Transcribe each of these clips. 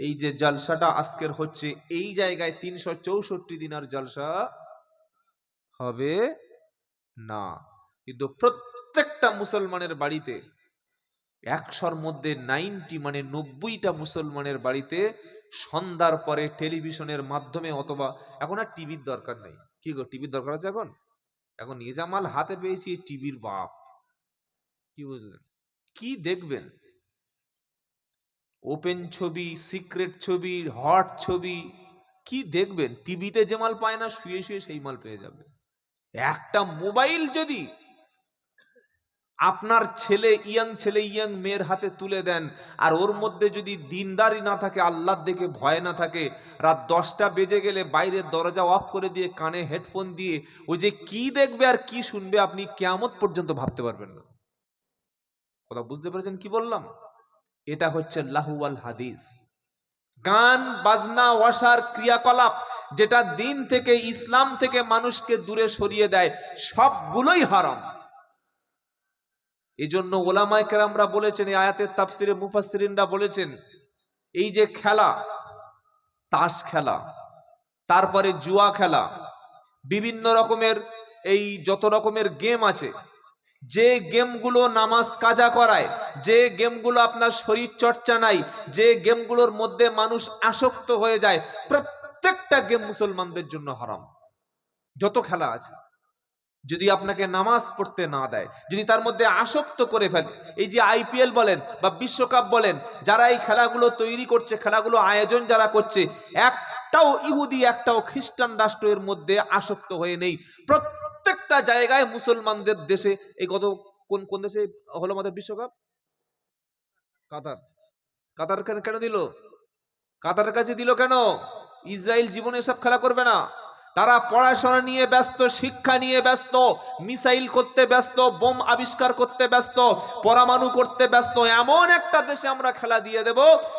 এই যে জলসাটা আজকের হচ্ছে, এই জায়গায় তিনশো চৌষট্টি দিনের জলসা হবে না। কিন্তু প্রত্যেকটা মুসলমানের বাড়িতে, একশোর মধ্যে নাইনটি মানে নব্বইটা মুসলমানের বাড়িতে সন্ধ্যার পরে টেলিভিশনের মাধ্যমে অথবা, এখন আর টিভির দরকার নেই। কি গো, টিভির দরকার আছে এখন? এখন নিজামাল হাতে পেয়েছি, টিভির বাপ। কি বুঝলেন? কি দেখবেন? ওপেন ছবি, সিক্রেট ছবি, হট ছবি, কি দেখবেন? টিভিতে যে মাল পায় না, শুয়ে শুয়ে সেই মাল পেয়ে যাবে। একটা মোবাইল যদি আপনার ছেলে ইয়াং ছেলে ইয়াং মেয়ের হাতে তুলে দেন, আর ওর মধ্যে যদি দিনদারি না থাকে, আল্লাহর দেখে ভয় না থাকে, রাত দশটা বেজে গেলে বাইরের দরজা অফ করে দিয়ে কানে হেডফোন দিয়ে ও যে কি দেখবে আর কি শুনবে আপনি কেয়ামত পর্যন্ত ভাবতে পারবেন না। কথা বুঝতে পেরেছেন কি বললাম? এটা হচ্ছে লাহুয়াল হাদিস। গান, বাজনা, ওয়াসার ক্রিয়াকলাপ যেটা দিন থেকে ইসলাম থেকে মানুষকে দূরে সরিয়ে দেয়, সবগুলোই হারাম। এই জন্য ওলামায় কেরামরা বলেছেন, এই আয়াতের তাফসিরে মুফাসসিরিনরা বলেছেন, এই যে খেলা, তাস খেলা, তারপরে জুয়া খেলা, বিভিন্ন রকমের এই যত রকমের গেম আছে যে গেমগুলো নামাজ কাজা করায়, যে গেমগুলো আপনার শরীর চর্চা নাই, যে গেমগুলোর মধ্যে মানুষ আসক্ত হয়ে যায়, প্রত্যেকটা গেম মুসলমানদের জন্য হারাম। যত খেলা আছে, যদি আপনাকে নামাজ পড়তে না দেয়, যদি তার মধ্যে আসক্ত করে ফেলে, এই যে আইপিএল বলেন বা বিশ্বকাপ বলেন, যারা এই খেলাগুলো তৈরি করছে, খেলাগুলো আয়োজন যারা করছে, একটাও ইহুদি, একটাও খ্রিস্টান রাষ্ট্রের মধ্যে আসক্ত হয়ে নেই। প্রত্যেকটা জায়গায় মুসলমানদের দেশে, এই গত কোন কোন দেশে হলো আমাদের বিশ্বকাপ? কাতার। কাতার কেন দিল? কাতারের কাছে দিল কেন? ইসরায়েল জীবনে এসব খেলা করবে না। তারা পড়াশোনা নিয়ে ব্যস্ত, শিক্ষা নিয়ে ব্যস্ত, মিসাইল করতে ব্যস্ত, বোম আবিষ্কার করতে ব্যস্ত, পরমাণু করতে ব্যস্ত, এমন একটা দেশে আমরা খেলা দিয়ে দেব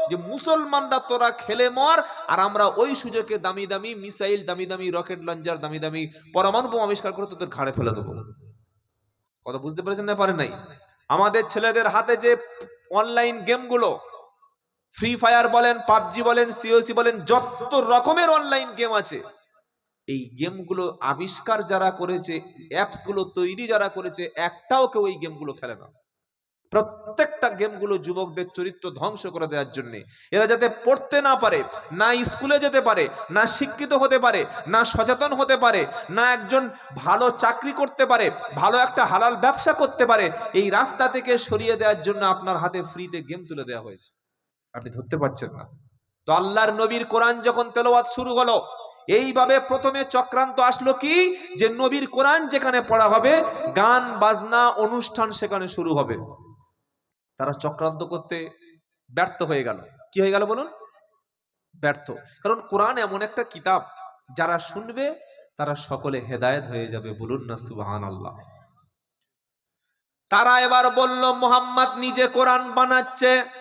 যে মুসলমানরা তোরা খেলে মর আর আমরা ওই সুযোগে দামি দামি মিসাইল, দামি দামি রকেট লঞ্চার, দামি দামি পরমাণু বোম আবিষ্কার করে তোদের ঘাড়ে ফেলে দেবো। কথা বুঝতে পেরেছেন না পারে নাই? আমাদের ছেলেদের হাতে যে অনলাইন গেমগুলো ফ্রি ফায়ার বলেন, পাবজি বলেন সিওসি বলেন, যত রকমের অনলাইন গেম আছে এই গেমগুলো আবিষ্কার যারা করেছে অ্যাপসগুলো তৈরি যারা করেছে, একটাও কেউ এই গেমগুলো খেলে না। প্রত্যেকটা গেমগুলো যুবকদের চরিত্র ধ্বংস করে দেওয়ার জন্য। এরা যাতে পড়তে না পারে, না স্কুলে যেতে পারে, না শিক্ষিত হতে পারে, না সচেতন হতে পারে, না একজন ভালো চাকরি করতে পারে, ভালো একটা হালাল ব্যবসা করতে পারে, এই রাস্তা থেকে সরিয়ে দেওয়ার জন্য আপনার হাতে ফ্রিতে গেম তুলে দেওয়া হয়েছে। আপনি ধরতে পারছেন না। তো আল্লাহর নবীর কোরআন যখন তেলাওয়াত শুরু হলো এইভাবে প্রথমে চক্রান্ত আসলো কি? যে নবীর কোরআন যেখানে পড়া হবে, গান, বাজনা, অনুষ্ঠান সেখানে শুরু হবে। তারা চক্রান্ত করতে ব্যর্থ হয়ে গেল। কি হয়ে গেল বলুন? ব্যর্থ। কারণ কোরআন এমন একটা কিতাব, যারা শুনবে, তারা সকলে হেদায়েত হয়ে যাবে বলুন না সুবহান আল্লাহ তারা এবার বলল, মোহাম্মদ নিজে কোরআন বানাচ্ছে।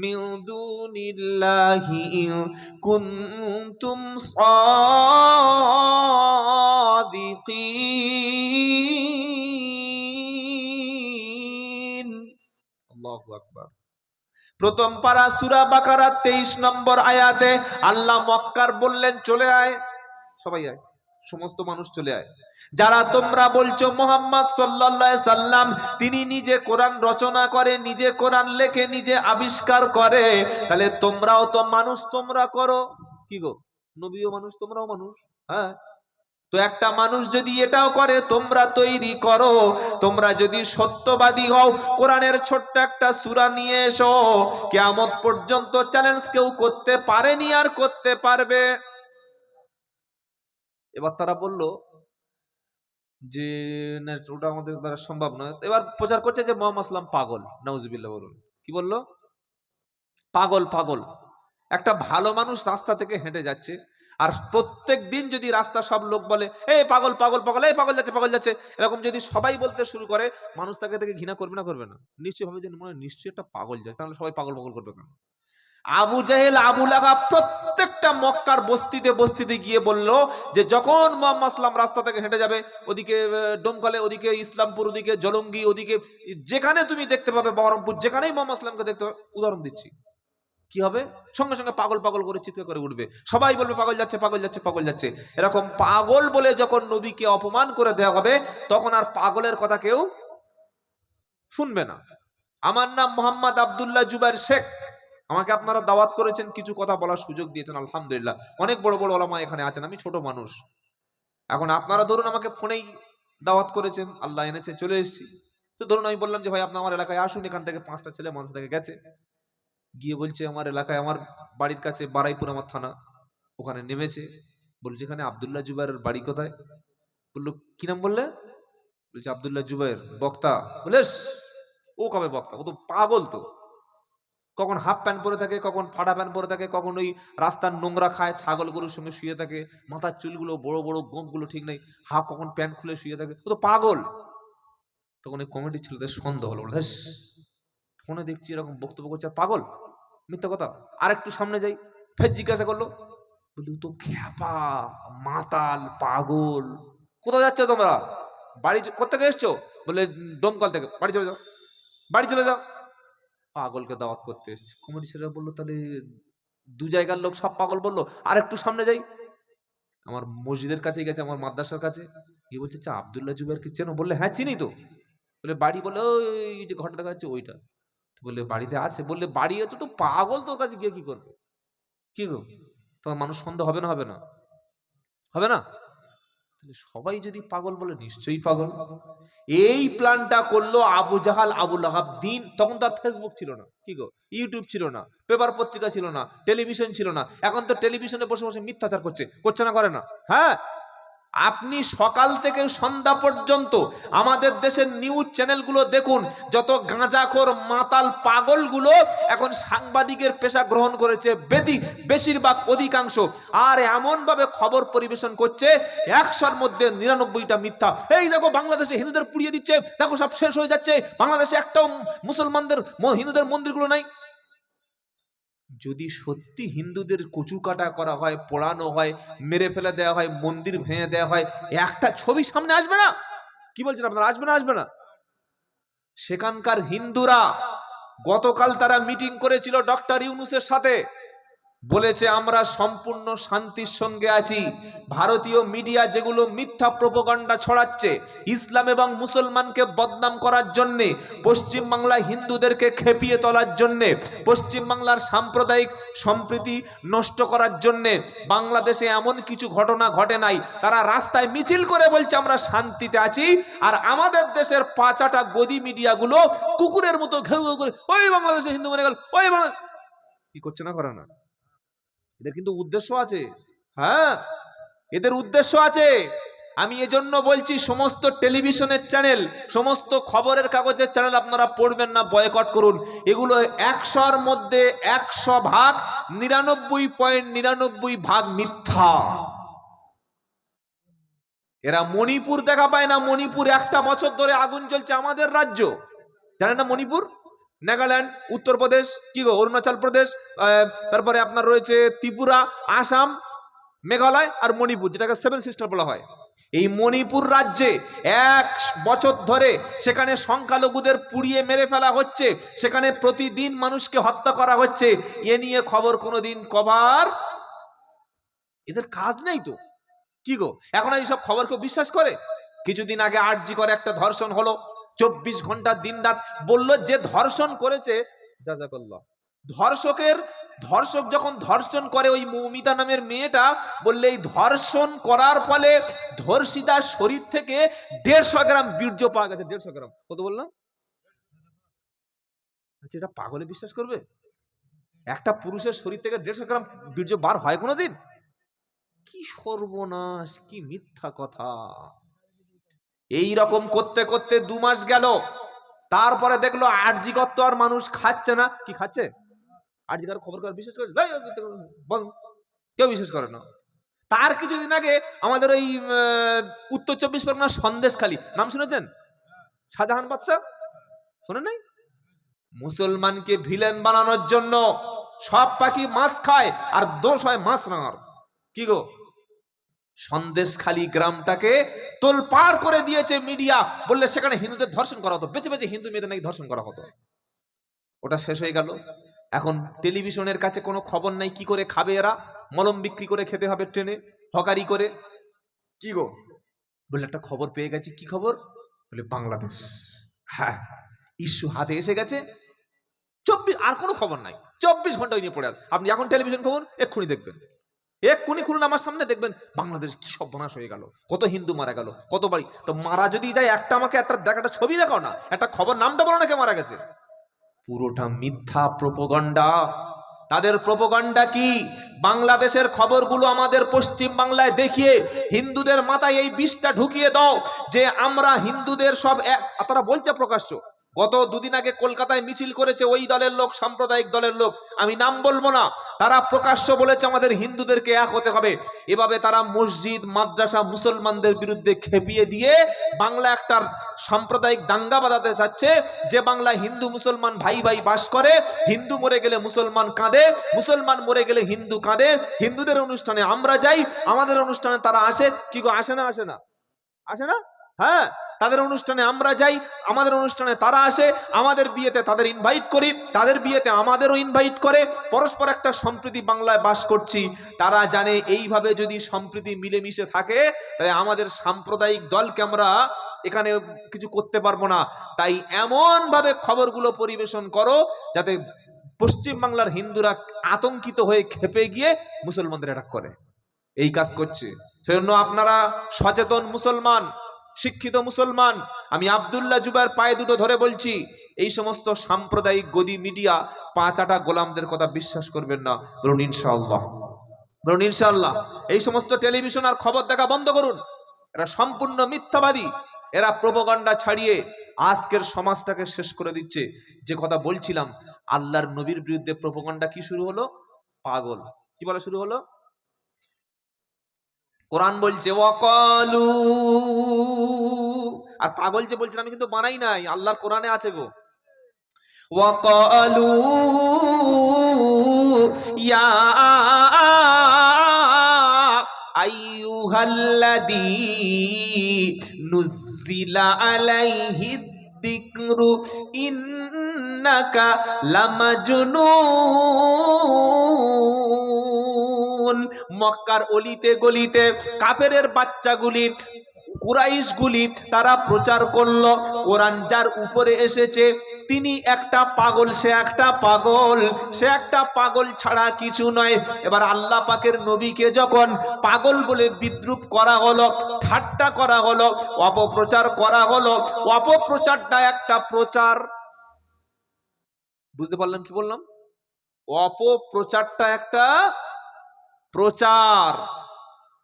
মিন দুনিল্লাহি ইন কুনতুম সাদিকিন। আল্লাহু আকবার। প্রথম পারা সুরা বাকারা 23 নম্বর আয়াতে আল্লাহ মক্কার বললেন, চলে আয়। সবাই আয়। সমস্ত মানুষ চলে আয়। যারা তোমরা বলছো মোহাম্মদ সাল্লাল্লাহু সাল্লাম, তিনি নিজে কোরআন রচনা করে, নিজে কোরআন লেখে, নিজে আবিষ্কার করে, তাহলে তোমরাও তো মানুষ তোমরা করো। কি গো? নবীও মানুষ, তোমরাও মানুষ হ্যাঁ? তো একটা মানুষ যদি এটাও করে, তোমরা তৈরি করো। তোমরা যদি সত্যবাদী হও, কোরআনের ছোট্ট একটা সুরা নিয়ে এসো। কিয়ামত পর্যন্ত চ্যালেঞ্জ কেউ করতে পারেনি আর করতে পারবে। এবার তারা বলল যে ওটা আমাদের দ্বারা সম্ভব নয়। এবার প্রচার করছে যে, মোহাম্মদ আসলাম পাগল। নাউজুবিল্লাহ বলুন। কি বলল? পাগল পাগল। একটা ভালো মানুষ রাস্তা থেকে হেঁটে যাচ্ছে আর প্রত্যেক দিন যদি রাস্তা সব লোক বলে এই পাগল পাগল পাগল এই পাগল যাচ্ছে পাগল যাচ্ছে, এরকম যদি সবাই বলতে শুরু করে, মানুষ তাকে থেকে ঘৃণা করবে না করবে না। নিশ্চয়ই ভাবে যে মনে হয় নিশ্চয়ই একটা পাগল যাচ্ছে, তাহলে সবাই পাগল পাগল করবে কেন? আবু জাহেল, আবু লাহাব প্রত্যেকটা মক্কার বস্তিতে বস্তিতে গিয়ে বলল যে, যখন মোহাম্মদ আসলাম রাস্তা থেকে হেঁটে যাবে, ওদিকে ডোমকলে, ওদিকে ইসলামপুর, ওদিকে জলঙ্গি, ওদিকে যেখানে তুমি দেখতে পাবে, বহরমপুর, যেখানেই মোহাম্মদ আসলামকে দেখতে পাবে, উদাহরণ দিচ্ছি। কি হবে? সঙ্গে সঙ্গে পাগল পাগল করে চিৎকার করে উঠবে। সবাই বলবে, পাগল যাচ্ছে পাগল যাচ্ছে পাগল যাচ্ছে। এরকম পাগল বলে যখন নবীকে অপমান করে দেওয়া হবে, তখন আর পাগলের কথা কেউ শুনবে না। আমার নাম মোহাম্মদ আবদুল্লাহ জুবাইর শেখ। আমাকে আপনারা দাওয়াত করেছেন, কিছু কথা বলার সুযোগ দিয়েছেন, আলহামদুলিল্লাহ। অনেক বড় বড় ওলামা এখানে আছেন, আমি ছোট মানুষ। এখন আপনারা ধরুন আমাকে ফোনেই দাওয়াত করেছেন, আল্লাহ এনেছে, চলে এসেছি। তো ধরুন আমি বললাম যে, ভাই, আপনি আমার এলাকায় আসুন, এখান থেকে পাঁচটা ছেলে মানুষ থেকে গেছে। গিয়ে বলছে, আমার এলাকায়, আমার বাড়ির কাছে, বারাইপুর আমার থানা, ওখানে নেমেছে। বলছে, এখানে আবদুল্লাহ জুবাইরের বাড়ি কোথায়? বলল, কি নাম বললে? বলছে, আবদুল্লাহ জুবাইর, বক্তা। বলেস ও কবে বক্তা? ও তো পাগল তো। কখন হাফ প্যান্ট পরে থাকে কখন ফাটা প্যান্ট পরে থাকে কখন ওই রাস্তার নোংরা খায় ছাগল গরুর সঙ্গে শুয়ে থাকে মাথার চুলগুলো বড় বড় গোপগুলো ঠিক নেই হাফ কখন প্যান্ট খুলে শুয়ে থাকে ও তো পাগল। তখন ওই কমেডি ছেলেদের সন্দেহ হলো ফোনে দেখছি এরকম বক্তব্য করছে পাগল মিথ্যা কথা আর একটু সামনে যাই ফের জিজ্ঞাসা করল বলি তো খ্যাপা মাতাল পাগল কোথায় যাচ্ছ তোমরা? বাড়ি চ- কোথেকে এসছো? বলে "উম, ডোমকল থেকে বাড়ি চলে যাও বাড়ি চলে যাও। পাগলকে দাওয়াত করতে এসছে। কমেডি ছেলেরা বলল, তাহলে দু জায়গার লোক সব পাগল বলল, আর একটু সামনে যাই। আমার মসজিদের কাছে গেছে, আমার মাদ্রাসার কাছে। গিয়ে বলছে আচ্ছা আবদুল্লাহ জুবাইর কি চেনো? বললে হ্যাঁ চিনি তো। বলে, বাড়ি? বলে ওই যে ঘরটা দেখা যাচ্ছে, ওইটা। বললে, বাড়িতে আছে? বললে, বাড়ি আছে তো, পাগল তোর কাছে গিয়ে কি করবে? কি গো? তোমার মানুষ সন্দেহ হবে না হবে না? হবে না? তাহলে সবাই যদি পাগল বলে, নিশ্চয়ই পাগল। এই প্ল্যানটা করল আবু জাহাল আবুল দিন। তখন তো আর ফেসবুক ছিল না। কি গো? ইউটিউব ছিল না। পেপার পত্রিকা ছিল না। টেলিভিশন ছিল না। এখন তো টেলিভিশনে বসে বসে মিথ্যাচার করছে। করছে না, করে না। হ্যাঁ? আপনি সকাল থেকে সন্ধ্যা পর্যন্ত আমাদের দেশের নিউজ চ্যানেলগুলো দেখুন, যত গাঁজাখোর, মাতাল, পাগলগুলো এখন সাংবাদিকের পেশা গ্রহণ করেছে, বেদি, বেশিরভাগ অধিকাংশ। আর এমনভাবে খবর পরিবেশন করছে, একশোর মধ্যে নিরানব্বইটা মিথ্যা। এই দেখো, বাংলাদেশে হিন্দুদের পুড়িয়ে দিচ্ছে, দেখো সব শেষ হয়ে যাচ্ছে। বাংলাদেশে একটাও মুসলমানদের, হিন্দুদের মন্দিরগুলো নাই। যদি সত্যি হিন্দুদের কচু কাটা করা হয়, পোড়ানো হয়, মেরে ফেলে দেওয়া হয়, মন্দির ভেঙে দেওয়া হয়, একটা ছবি সামনে আসবে না? কি বলছেন আপনারা? আসবে না আসবে না? সেখানকার হিন্দুরা গতকাল তারা মিটিং করেছিল ডক্টর ইউনুসের সাথে। বলেছে, আমরা সম্পূর্ণ শান্তির সঙ্গে আছি। ভারতীয় মিডিয়া যেগুলো মিথ্যা প্রোপাগান্ডা ছড়াচ্ছে, ইসলাম এবং মুসলমানকে বদনাম করার জন্যে পশ্চিম বাংলায় হিন্দুদেরকে খেপিয়ে তোলার জন্যে পশ্চিম বাংলার সাম্প্রদায়িক সম্প্রীতি নষ্ট করার জন্যে, বাংলাদেশে এমন কিছু ঘটনা ঘটে নাই। তারা রাস্তায় মিছিল করে বলছে, আমরা শান্তিতে আছি আর আমাদের দেশের পাঁচাটা গদি মিডিয়াগুলো কুকুরের মতো ঘেউ ঘেউ করে, ওই বাংলাদেশে হিন্দু মনে গেল ওই বাংলা কি করছে না করে না? এদের কিন্তু উদ্দেশ্য আছে। হ্যাঁ এদের উদ্দেশ্য আছে। আমি এজন্য বলছি, সমস্ত টেলিভিশনের চ্যানেল, সমস্ত খবরের কাগজের চ্যানেল আপনারা পড়বেন না, বয়কট করুন। এগুলো একশোর মধ্যে একশো ভাগ নিরানব্বই পয়েন্ট নিরানব্বই ভাগ মিথ্যা। এরা মণিপুর দেখা পায় না। মণিপুর একটা বছর ধরে আগুন জ্বলছে আমাদের রাজ্য। জানেন না মণিপুর? নাগাল্যান্ড উত্তরপ্রদেশ কি গো, অরুণাচল প্রদেশ তারপরে আপনার রয়েছে ত্রিপুরা, আসাম, মেঘালয় আর মণিপুর, যেটাকে সেভেন সিস্টার বলা হয়। এই মণিপুর রাজ্যে এক বছর ধরে সেখানে সংখ্যালঘুদের পুড়িয়ে মেরে ফেলা হচ্ছে, সেখানে প্রতিদিন মানুষকে হত্যা করা হচ্ছে, এ নিয়ে খবর কোনোদিন কভার? এদের কাজ নেই তো। কি গো, এখন এইসব খবর কেউ বিশ্বাস করে? কিছুদিন আগে আরজি করে একটা ধর্ষণ হলো চব্বিশ ঘণ্টা দিন রাত বলল, যে ধর্ষণ করেছে ধর্ষকের, ধর্ষক যখন ধর্ষণ করে, ওই মৌমিতা নামের মেয়েটা বললে, এই ধর্ষণ করার ফলে ধর্ষিতার শরীর থেকে দেড়শো গ্রাম বীর্য পাওয়া গেছে। দেড়শো গ্রাম। কত বললাম? আচ্ছা এটা পাগলে বিশ্বাস করবে? একটা পুরুষের শরীর থেকে দেড়শো গ্রাম বীর্য বার হয় কোনোদিন? কি সর্বনাশ, কি মিথ্যা কথা। এই রকম করতে করতে দু মাস গেল। তারপরে দেখল আরজি কত আর মানুষ খাচ্ছে না। কি খাচ্ছে? আরজিকার খবর কার বিশ্বাস করে কেউ বিশ্বাস করে না। তার কিছুদিন আগে আমাদের ওই উত্তর চব্বিশ পরগনার সন্দেশখালী নাম শুনেছেন? শাহজাহান বাদশাহ? শোনেন নাই? মুসলমানকে ভিলেন বানানোর জন্য সব পাখি মাছ খায় আর দোষ হয় মাছ রাঙার। কি গো? সন্দেশখালী গ্রামটাকে তোল পার করে দিয়েছে মিডিয়া। বললে সেখানে হিন্দুদের ধর্ষণ করা হতো। বেঁচে বেঁচে হিন্দু মেয়েদের নাকি ধর্ষণ করা হতো। ওটা শেষ হয়ে গেল। এখন টেলিভিশনের কাছে কোনো খবর নাই, কি করে খাবে এরা? মলম বিক্রি করে খেতে হবে ট্রেনে, হকারি করে। কি গো? বললে একটা খবর পেয়ে গেছি। কি খবর? বলে বাংলাদেশ। হ্যাঁ ইস্যু হাতে এসে গেছে। চব্বিশ, আর কোনো খবর নাই। চব্বিশ ঘণ্টা নিয়ে পড়ে আপনি এখন টেলিভিশন খবর, এক্ষুনি দেখবেন। এক্ষুনি খুলুন আমার সামনে, দেখবেন বাংলাদেশ কি সব বনাশ হয়ে গেল, কত হিন্দু মারা গেল, কত বাড়ি। তো মারা যদি যায়, একটা আমাকে, একটা, দেখ, একটা ছবি দেখাও না, একটা খবর, নামটা বলো না কে মারা গেছে। পুরোটা মিথ্যা প্রোপোগন্ডা। তাদের প্রোপোগন্ডা কি? বাংলাদেশের খবরগুলো আমাদের পশ্চিম বাংলায় দেখিয়ে হিন্দুদের মাথায় এই বিষটা ঢুকিয়ে দাও, যে আমরা হিন্দুদের সব তারা বলছে প্রকাশ্য। গত দুদিন আগে কলকাতায় মিছিল করেছে ওই দলের লোক, সাম্প্রদায়িক দলের লোক। আমি নাম বলব না। তারা প্রকাশ্য বলেছে আমাদের হিন্দুদেরকে এক হতে হবে। এভাবে তারা মসজিদ, মাদ্রাসা, মুসলমানদের বিরুদ্ধে খেপিয়ে দিয়ে বাংলা একটা সাম্প্রদায়িক দাঙ্গা বাঁধাতে চাচ্ছে, যে বাংলা হিন্দু, মুসলমান ভাই ভাই বাস করে। হিন্দু মরে গেলে মুসলমান কাঁদে, মুসলমান মরে গেলে হিন্দু কাঁদে। হিন্দুদের অনুষ্ঠানে আমরা যাই, আমাদের অনুষ্ঠানে তারা আসে। কি আসে না আসে না? আসে না? হ্যাঁ। তাদের অনুষ্ঠানে আমরা যাই, আমাদের অনুষ্ঠানে তারা আসে, আমাদের বিয়েতে তাদের ইনভাইট করি, তাদের বিয়েতে আমাদেরও ইনভাইট করে। পরস্পর একটা সম্প্রীতি বাংলায় বাস করছি। তারা জানে এইভাবে যদি সম্প্রীতি মিলেমিশে থাকে তাহলে আমাদের সাম্প্রদায়িক দলকে আমরা এখানে কিছু করতে পারব না। তাই এমন ভাবে খবরগুলো পরিবেশন করো, যাতে পশ্চিম বাংলার হিন্দুরা আতঙ্কিত হয়ে খেপে গিয়ে মুসলমানদের অ্যাটাক করে। এই কাজ করছে। সেজন্য আপনারা সচেতন মুসলমান শিক্ষিত মুসলমান, আমি আব্দুল্লাহ জুবার পায়ে দুটো ধরে বলছি, এই সমস্ত সাম্প্রদায়িক গদি মিডিয়া পাঁচাটা গোলামদের কথা বিশ্বাস করবেন না। বলুন, ইনশাআল্লাহ। বলুন, ইনশাআল্লাহ। এই সমস্ত টেলিভিশন আর খবর দেখা বন্ধ করুন। এরা সম্পূর্ণ মিথ্যাবাদী। এরা প্রোপগন্ডা ছাড়িয়ে আজকের সমাজটাকে শেষ করে দিচ্ছে। যে কথা বলছিলাম, আল্লাহর নবীর বিরুদ্ধে প্রোপগন্ডা কি শুরু হলো? পাগল। কি বলা শুরু হলো? কোরআন বলছে, ওয়াকালু। আর পাগল যে বলছেন, আমি কিন্তু বানাই নাই, আল্লাহর কোরআনে আছে গো। ওয়াকালু, ইয়া আইয়ুহাল্লাযী নুজ্জিলা আলাইহি যিকরু, ইন্নাকা লামাজনুন। মক্কার অলিতে গলিতে, কাফেরের বাচ্চাগুলি, কুরাইশগুলি তারা প্রচার করল। কোরআন যার উপরে এসেছে, তিনি একটা পাগল, সে একটা পাগল, সে একটা পাগল ছাড়া কিছু নয়। এবার আল্লাহ পাকের নবীকে যখন পাগল বলে বিদ্রুপ করা হলো, ঠাট্টা করা হলো, অপপ্রচার করা হলো, অপপ্রচারটা একটা প্রচার। বুঝতে পারলাম কি বললাম? অপপ্রচারটা একটা প্রচার।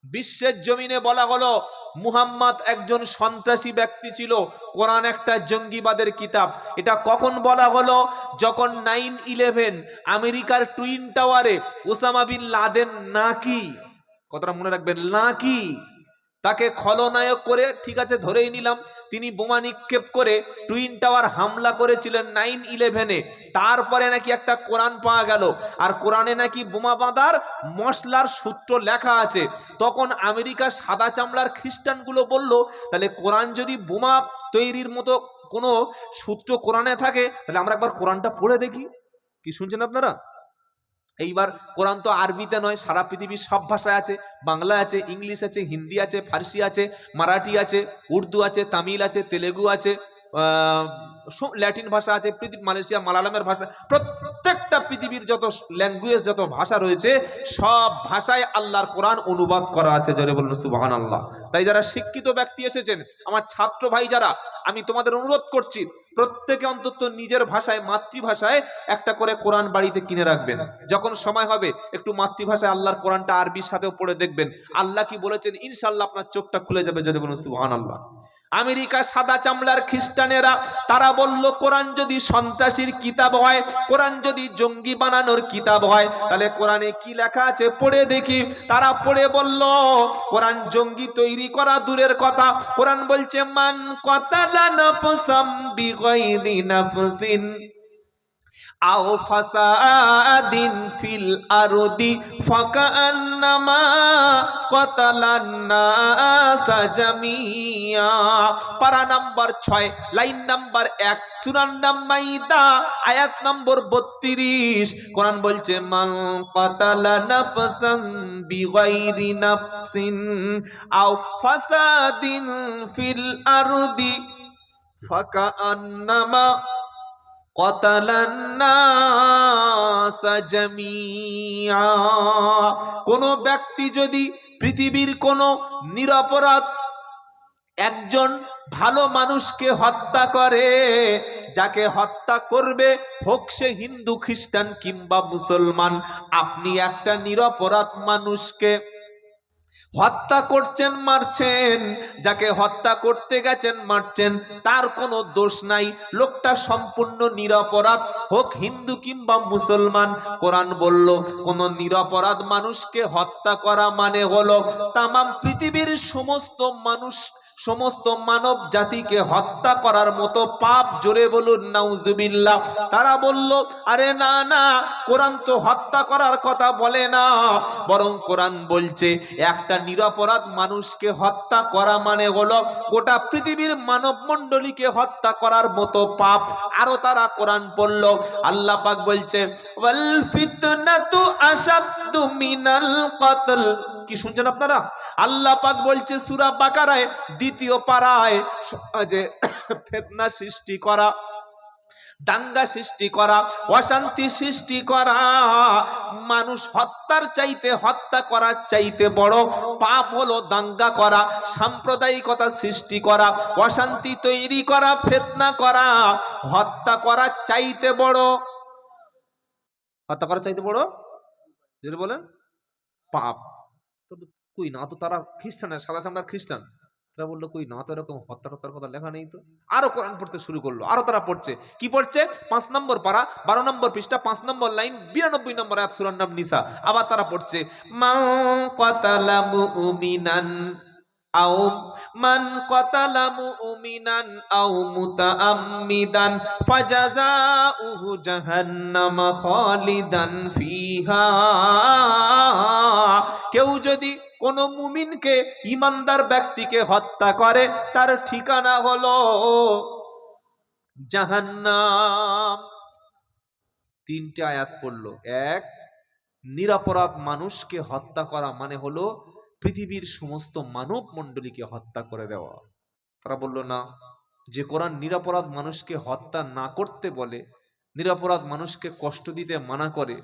বিশ্বের জমিনে বলা হলো, মুহাম্মদ একজন সন্ত্রাসী ব্যক্তি ছিল। কোরআন একটা জঙ্গিবাদের কিতাব। এটা কখন বলা হলো? যখন নাইন ইলেভেন আমেরিকার টুইন টাওয়ারে ওসামা বিন লাদেন নাকি, কথাটা মনে রাখবেন, নাকি তাকে খলনায়ক করে, ঠিক আছে, ধরেই নিলাম, তিনি বোমা নিক্ষেপ করে টুইন টাওয়ার হামলা করেছিলেন নাইন ইলেভেনে। তারপরে নাকি একটা কোরআন পাওয়া গেল, আর কোরআনে নাকি বোমা বাঁধার মশলার সূত্র লেখা আছে। তখন আমেরিকার সাদা চামড়ার খ্রিস্টানগুলো বলল, তাহলে কোরআন যদি বোমা তৈরির মতো কোনো সূত্র কোরআনে থাকে, তাহলে আমরা একবার কোরআনটা পড়ে দেখি। কি শুনছেন আপনারা? এইবার কোরআন তো আরবিতে নয়, সারা পৃথিবীর সব ভাষায় আছে। বাংলা আছে, ইংলিশ আছে, হিন্দি আছে, ফার্সি আছে, মারাঠি আছে, উর্দু আছে, তামিল আছে, তেলেগু আছে ল্যাটিন ভাষা আছে মালয়েশিয়া মালালামের ভাষা প্রত্যেকটা পৃথিবীর যত ল্যাঙ্গুয়েজ যত ভাষা রয়েছে, সব ভাষায় আল্লাহর কোরআন অনুবাদ করা আছে, জোরে বলুন সুবাহান আল্লাহ তাই যারা শিক্ষিত ব্যক্তি এসেছেন, আমার ছাত্র ভাই যারা, আমি তোমাদের অনুরোধ করছি, প্রত্যেকে অন্তত নিজের ভাষায়, মাতৃভাষায় একটা করে কোরআন বাড়িতে কিনে রাখবেন। যখন সময় হবে, একটু মাতৃভাষায় আল্লাহর কোরআনটা আরবির সাথেও পড়ে দেখবেন। আল্লাহ কি বলেছেন? ইনশাল্লাহ আপনার চোখটা খুলে যাবে যদি বলুন সুবহান আল্লাহ আমেরিকা সাদা চামড়ার খ্রিস্টানেরা, তারা বলল, কোরআন যদি সন্ত্রাসীর কিতাব হয়, কোরআন যদি জঙ্গি বানানোর কিতাব হয়, তাহলে কোরআনে কি লেখা আছে? পড়ে দেখি। তারা পড়ে বলল, কোরআন জঙ্গি তৈরি করা দূরের কথা। কোরআন বলছে, মান নাফসিন। আও ফাসাদিন ফিল আরদি ফাকান্নামা কতালান নাসা জামিয়া। পারা নাম্বার 6 লাইন নাম্বার 1 সূরার নাম মাইদা, আয়াত নম্বর 32 কোরআন বলছে, মান কতালা নাফসান বিগাইরি নাফসিন আও ফাসাদিন ফিল আরদি ফাকান্নামা কোন ব্যক্তি যদি পৃথিবীর কোন নিরপরাধ একজন ভালো মানুষকে হত্যা করে, যাকে হত্যা করবে, হোক সে হিন্দু, খ্রিস্টান কিংবা মুসলমান, আপনি একটা নিরপরাধ মানুষকে হত্যা করছেন, মারছেন, যাকে হত্যা করতে গেছেন, মারছেন, তার কোনো দোষ নাই। লোকটা সম্পূর্ণ নিরপরাধ, হোক হিন্দু কিংবা মুসলমান। কোরআন বলল, কোন নিরপরাধ মানুষকে হত্যা করা মানে হলো তামাম পৃথিবীর সমস্ত মানুষ সমস্ত মানব জাতিকে হত্যা করার মতো পাপ জোরে বলুন, নাউজুবিল্লাহ। তারা বলল, আরে না না, কোরআন তো হত্যা করার কথা বলে না। বরং কোরআন বলছে, একটা নিরপরাধ মানুষকে হত্যা করা মানে হলো গোটা পৃথিবীর মানব মণ্ডলীকে হত্যা করার মতো পাপ। আরও তারা কোরআন পড়ল। আল্লাহ পাক বলছে, ওয়াল ফিতনাতু আসাদ্দু মিনাল কতল কি শুনছেন আপনারা? আল্লাহ পাক বলছে সূরা বাকারায়, দ্বিতীয় পারায় যে ফেতনা সৃষ্টি করা, দাঙ্গা সৃষ্টি করা, অশান্তি সৃষ্টি করা, মানুষ হত্যার চাইতে, হত্যা করার চাইতে বড় পাপ হলো দাঙ্গা করা, সাম্প্রদায়িকতা সৃষ্টি করা, অশান্তি তৈরি করা, ফেতনা করা, হত্যা করার চাইতে বড়। হত্যা করার চাইতে বড়? বলেন, পাপ। কই না তো তারা খ্রিস্টান সাদা চামড়ার খ্রিস্টান। তারা বলল, কই না তো এরকম হত্যা হত্যার কথা লেখা নেই তো। আরও কোরআন পড়তে শুরু করল, আরও তারা পড়ছে। কি পড়ছে? পাঁচ নম্বর পারা, বারো নম্বর পৃষ্ঠা, পাঁচ নম্বর লাইন, বিরানব্বই নম্বর এক সুরার নাম নিসা। আবার তারা পড়ছে, মা কতালা মুমিনান। আও মান কতালা মুমিনান আও মুতাআম্মিদান ফাজাজাউহু জাহান্নাম খালিদান ফিহা। কেউ যদি কোন মুমিনকে, ইমানদার ব্যক্তিকে হত্যা করে, তার ঠিকানা হলো জাহান্নাম। তিনটে আয়াত পড়ল। এক, নিরাপরাধ মানুষকে হত্যা করা মানে হলো পৃথিবীর সমস্ত মানব মণ্ডলীকে হত্যা করে দেওয়া। তারা বলল, না, যে কোরআন নিরাপরাধ মানুষকে হত্যা না করতে বলে, নিরাপরাধ মানুষকে কষ্ট দিতে মানা করে,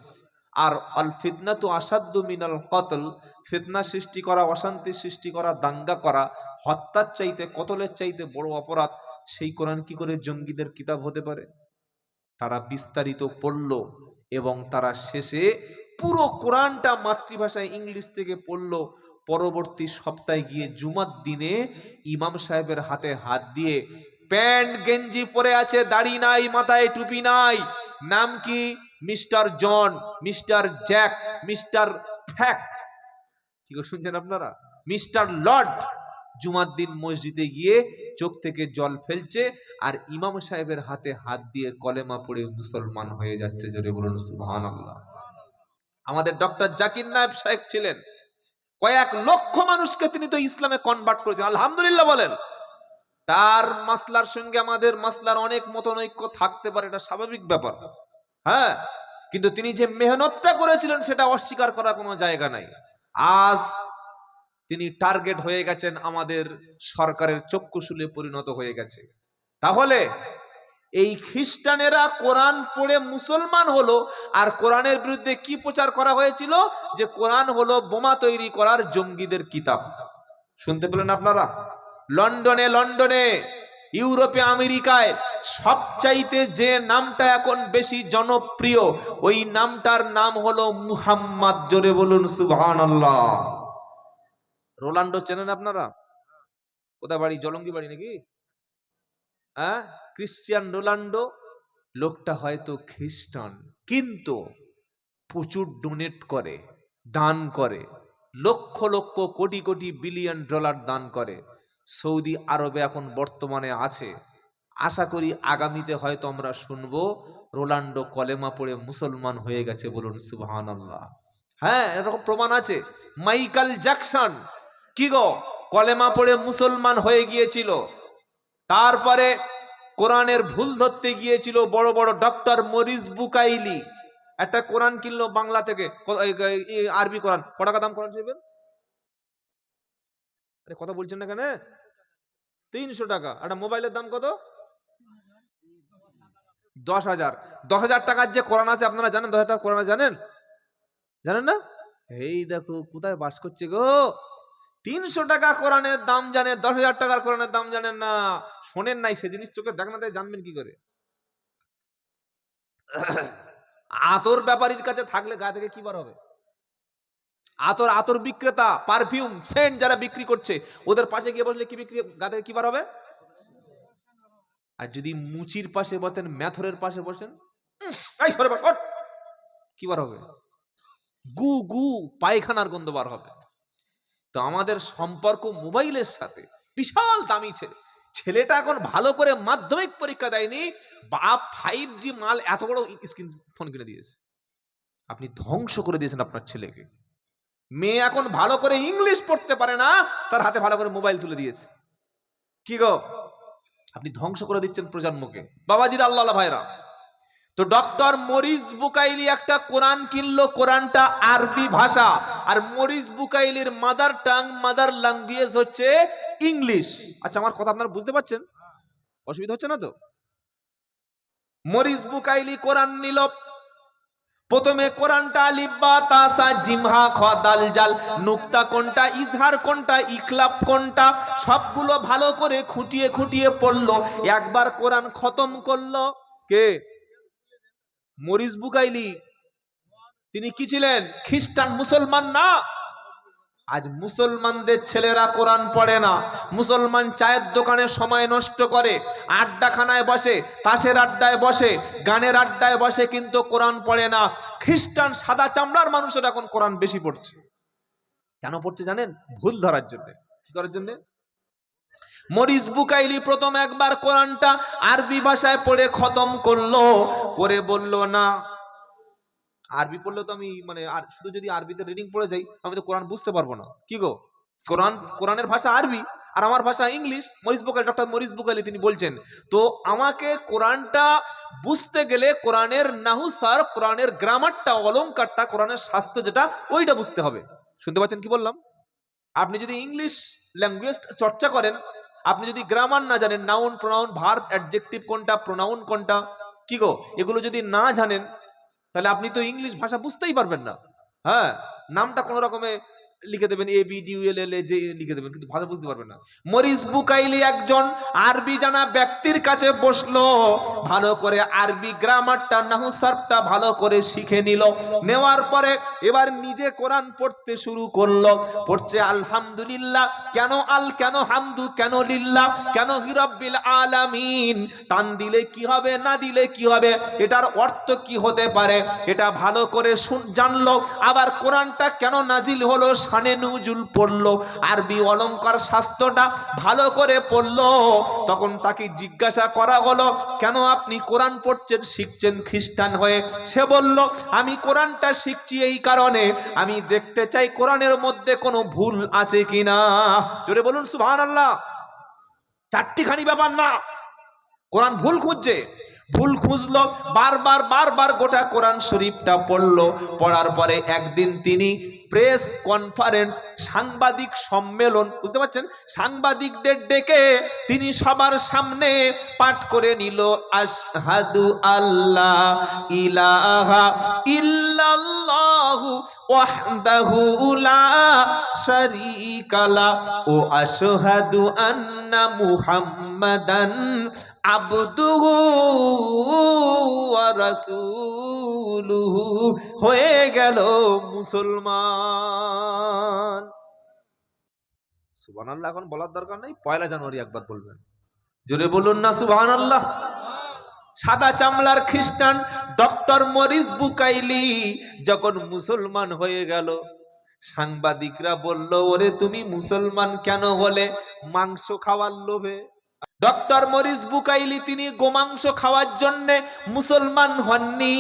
আর আল ফিতনা তো আসাধ্য মিনাল কতল, ফিতনা সৃষ্টি করা, অশান্তি সৃষ্টি করা, দাঙ্গা করা, হত্যার চাইতে, কতলের চাইতে বড় অপরাধ, সেই কোরআন কি করে জঙ্গিদের কিতাব হতে পারে? তারা বিস্তারিত পড়ল এবং তারা শেষে পুরো কোরআনটা মাতৃভাষায় ইংলিশ থেকে পড়ল। পরবর্তী সপ্তাহে গিয়ে জুমার দিনে ইমাম সাহেবের হাতে হাত দিয়ে প্যান্ট, গেঞ্জি পরে আছে, দাড়ি নাই, মাথায় টুপি নাই। নাম কি? Mister John, mister Jack, mister ফ্যাক। কি শুনছেন আপনারা? Mister Lord. জুমার দিন মসজিদে গিয়ে চোখ থেকে জল ফেলছে আর ইমাম সাহেবের হাতে হাত দিয়ে কলেমা পড়ে মুসলমান হয়ে যাচ্ছে। জোরে বলুন, সুবহানাল্লাহ। আমাদের ডক্টর জাকির নায়েব সাহেব ছিলেন। কয়েক লক্ষ মানুষকে তিনি তো ইসলামে কনভার্ট করেছেন। আলহামদুলিল্লাহ বলেন। তার মাসলার সঙ্গে আমাদের মাসলার অনেক মতনৈক্য থাকতে পারে, এটা স্বাভাবিক ব্যাপার। হ্যাঁ কিন্তু তিনি যে মেহনতটা করেছিলেন, সেটা অস্বীকার করার কোনো জায়গা নাই। আজ তিনি টার্গেট হয়ে গেছেন আমাদের সরকারের চক্ষুশুলে পরিণত হয়ে গেছে। তাহলে এই খ্রিস্টানেরা কোরআন পড়ে মুসলমান হলো, আর কোরআনের বিরুদ্ধে কি প্রচার করা হয়েছিল? যে কোরআন হলো বোমা তৈরি করার জঙ্গিদের কিতাব। শুনতে পেলেন আপনারা? লন্ডনে লন্ডনে, ইউরোপে, আমেরিকায় সবচাইতে যে নামটা এখন বেশি জনপ্রিয়, ওই নামটার নাম হলো মুহাম্মদ। জোরে বলুন, সুবহানাল্লাহ। রোলান্ডো চেনেন আপনারা? কোথায় বাড়ি? জলঙ্গি বাড়ি নাকি? হ্যাঁ ক্রিশ্চিয়ান রোনাল্ডো? লোকটা হয়তো খ্রিস্টান। কিন্তু প্রচুর ডোনেট করে, দান করে, লক্ষ লক্ষ কোটি কোটি বিলিয়ন ডলার দান করে। সৌদি আরবে এখন বর্তমানে আছে। আশা করি আগামীতে হয়তো আমরা শুনব, রোনাল্ডো কলেমা পড়ে মুসলমান হয়ে গেছে বলুন সুবহান আল্লাহ হ্যাঁ এরকম প্রমাণ আছে। মাইকেল জ্যাকসন, কি গো? কলেমা পড়ে মুসলমান হয়ে গিয়েছিল। তারপরে কোরআনের ভুল ধরতে গিয়েছিল বড় বড় ডক্টর মরিস বুকাইলি। একটা কোরআন কিনলো বাংলা থেকে আরবি কোরআন। ক টাকা দাম কোরআন শরীফের? আরে কথা বলছেন না কেন? তিনশো টাকা। একটা মোবাইলের দাম কত? দশ হাজার। দশ হাজার টাকার যে কোরআন আছে, আপনারা জানেন? দশ হাজার কোরআন জানেন? জানেন না? এই দেখো, কোথায় বাস করছে গো? তিনশো টাকা কোরআনের দাম জানে, দশ হাজার টাকার কোরআনের দাম জানেন না। শোনেন নাই, সে জিনিস চোখে দেখ না জানবেন কি করে? আতর ব্যাপারীর কাছে থাকলে গা থেকে কি বার হবে? আতর আতর বিক্রেতা পারফিউম সেন্ট যারা বিক্রি করছে, ওদের পাশে গিয়ে বসলে কি বিক্রি গা থেকে কি বার হবে? আর যদি মুচির পাশে বসেন, ম্যাথরের পাশে বসেন। কি বার হবে? গু গু, পায়খানার গন্ধ বার হবে। তো আমাদের সম্পর্ক মোবাইলের সাথে। বিশাল দামি ছেলে। ছেলেটা এখন ভালো করে মাধ্যমিক পরীক্ষা দেয়নি। বাপ ফাইভ জি মাল এত বড় স্ক্রিন ফোন কিনে দিয়েছে। আপনি ধ্বংস করে দিয়েছেন আপনার ছেলেকে। মেয়ে এখন ভালো করে ইংলিশ পড়তে পারে না, তার হাতে ভালো করে মোবাইল তুলে দিয়েছে। কি গো? আপনি ধ্বংস করে দিচ্ছেন প্রজন্মকে। বাবাজির আল্লাহ ভাইরা। তো ডক্টর মরিস বুকাইলি একটা কোরআন কিনলো, কোরআনটা আরবি ভাষা। আর মরিস বুকাইলির মাদার টাং, মাদার ল্যাঙ্গুয়েজ হচ্ছে ইংলিশ। আচ্ছা আমার কথা আপনারা বুঝতে পারছেন? অসুবিধা হচ্ছে না তো? মরিস বুকাইলি কোরআন নিল। প্রথমে কোরআনটা আলিব্বা তাসা জিমহা খ, দাল, জাল। নুক্তা কোনটা, ইজহার কোনটা ইকলাব কোনটা, সবগুলো ভালো করে খুঁটিয়ে খুঁটিয়ে পড়ল। একবার কোরআন খতম করল। কে? মরিস বুকাইলি তিনি কি ছিলেন? খ্রিস্টান, মুসলমান না? আজ মুসলমানদের ছেলেরা কোরআন পড়ে না। মুসলমান চায়ের দোকানে সময় নষ্ট করে, আড্ডাখানায় বসে, তাসের আড্ডায় বসে, গানের আড্ডায় বসে কিন্তু কোরআন পড়ে না। খ্রিস্টান সাদা চামড়ার মানুষের এখন কোরআন বেশি পড়ছে। কেন পড়ছে জানেন? ভুল ধরার জন্য। কি করার জন্য? মরিস বুকাইলি প্রথম একবার কোরআনটা আরবি ভাষায় পড়ে খতম করল, করে বলল, না। আরবি পড়লে তো আমি মানে আর শুধু যদি আরবিতে রিডিং পড়ে যাই, আমি তো কোরআন বুঝতে পারব না। কি গো? কোরআন, কোরআনের ভাষা আরবি আর আমার ভাষা English? Maurice Bucaille doctor Maurice Bucaille তিনি বলছেন, তো আমাকে কোরআনটা বুঝতে গেলে কোরআনের নাহুসার, কোরআনের গ্রামারটা, অলংকারটা, কোরআনের স্বাস্থ্য যেটা, ওইটা বুঝতে হবে। শুনতে পাচ্ছেন কি বললাম? আপনি যদি ইংলিশ ল্যাঙ্গুয়েজ চর্চা করেন আপনি যদি গ্রামার না জানেন নাউন প্রোনাউন ভার্ব অ্যাডজেক্টিভ কোনটা প্রোনাউন কোনটা, কি গো? এগুলো যদি না জানেন, তাহলে আপনি তো ইংলিশ ভাষা বুঝতেই পারবেন না। হ্যাঁ নামটা কোনো রকমে লিখে দেবেন এ বি ডি এল এল এ যে লিখে দেবেন, কিন্তু ভাষা বুঝতে পারবেন না। মরিস বুকাইলি একজন আরবি জানা ব্যক্তির কাছে বসল, ভালো করে আরবি গ্রামারটা, নাহু নাহুসারটা ভালো করে শিখে নিল। নেওয়ার পরে এবার নিজে কোরআন পড়তে শুরু করল। পড়ছে আলহামদুলিল্লাহ, কেন আল, কেন হামদু, কেন লিল্লাহ, কেন হিরব্বিল আলামিন? টান দিলে কি হবে, না দিলে কি হবে, এটার অর্থ কি হতে পারে? এটা ভালো করে শুন, জানলো, আবার কোরআনটা কেন নাজিল হলো শানে নুজুল পড়ল। আরবি অলঙ্কার শাস্ত্রটা ভালো করে পড়ল। তখন তাকে জিজ্ঞাসা করা হলো, কেন আপনি কোরআন পড়ছেন? শিখছেন খ্রিস্টান হয়ে? সে বলল, আমি কোরআনটা শিখছি এই কারণে। আমি দেখতে চাই কোরআনের মধ্যে কোনো ভুল আছে কিনা। জোরে বলুন সুবহান আল্লাহ চারটিখানি ব্যাপার না। কোরআন ভুল খুঁজছে। ভুল খুঁজলো, বারবার বারবার গোটা কোরআন শরীফটা পড়ল। পড়ার পরে একদিন তিনি প্রেস কনফারেন্স, সাংবাদিক সম্মেলন, বুঝতে পারছেন? সাংবাদিকদের ডেকে তিনি সবার সামনে পাঠ করে নিল, আশহাদু আল্লাহ ইলাহা ইল্লাল্লাহু ওয়াহদাহু লা শারীকা লা ও আশহাদু আন্না মুহাম্মাদান আবদুহু ওয়া রাসূলুহু হয়ে গেল মুসলমান। সুবান আল্লাহ এখন বলার দরকার নেই, পয়লা জানুয়ারি একবার বলবেন। জোরে বলুন না সুবান আল্লাহ সাদা চামলার খ্রিস্টান ডক্টর মরিস বুকাইলি যখন মুসলমান হয়ে গেল। সাংবাদিকরা বলল, ওরে তুমি মুসলমান কেন হলে? মাংস খাওয়ার লোভে। ডক্টর মরিস বুকাইলি তিনি গোমাংস খাওয়ার জন্য মুসলমান হননি।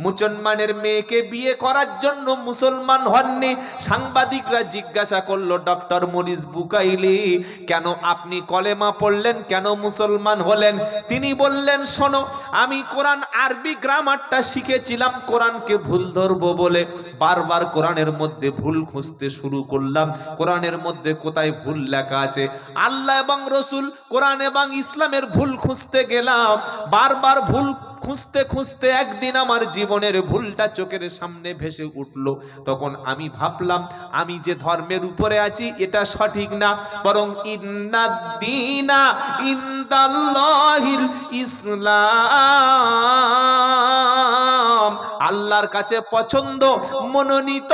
মুসলমানের মেয়েকে বিয়ে করার জন্য মুসলমান হননি। সাংবাদিকরা জিজ্ঞাসা করল, ডক্টর মরিস বুকাইলি, কেন আপনি কলেমা পড়লেন? কেন মুসলমান হলেন? তিনি বললেন, শোনো, আমি কোরআন আরবি গ্রামারটা শিখেছিলাম। কোরআনকে ভুল ধরবো বলে বারবার কোরআনের মধ্যে ভুল খুঁজতে শুরু করলাম। কোরআনের মধ্যে কোথায় ভুল লেখা আছে? আল্লাহ এবং রসুল কোরআন এবং ইসলামের ভুল খুঁজতে গেলাম, বারবার ভুল খুঁজতে খুঁজতে একদিন আমার জীবনের ভুলটা চোখের সামনে ভেসে উঠল। তখন আমি ভাবলাম, আমি যে ধর্মের উপরে আছি, এটা সঠিক না। বরং ইন্দিনা ইন্দাল্লাহিল ইসলাম। আল্লাহর কাছে পছন্দ, মনোনীত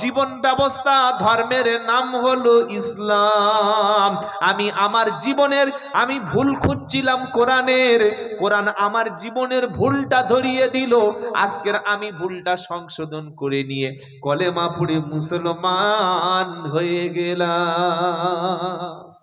জীবন ব্যবস্থা, ধর্মের নাম হলো ইসলাম। আমি আমার জীবনের, আমি ভুল খুঁজছিলাম কোরআনের। কোরআন আমার জীবনের ভুলটা ধরিয়ে দিল। আজকের আমি ভুলটা সংশোধন করে নিয়ে কলেমা পড়ে মুসলমান হয়ে গেলাম।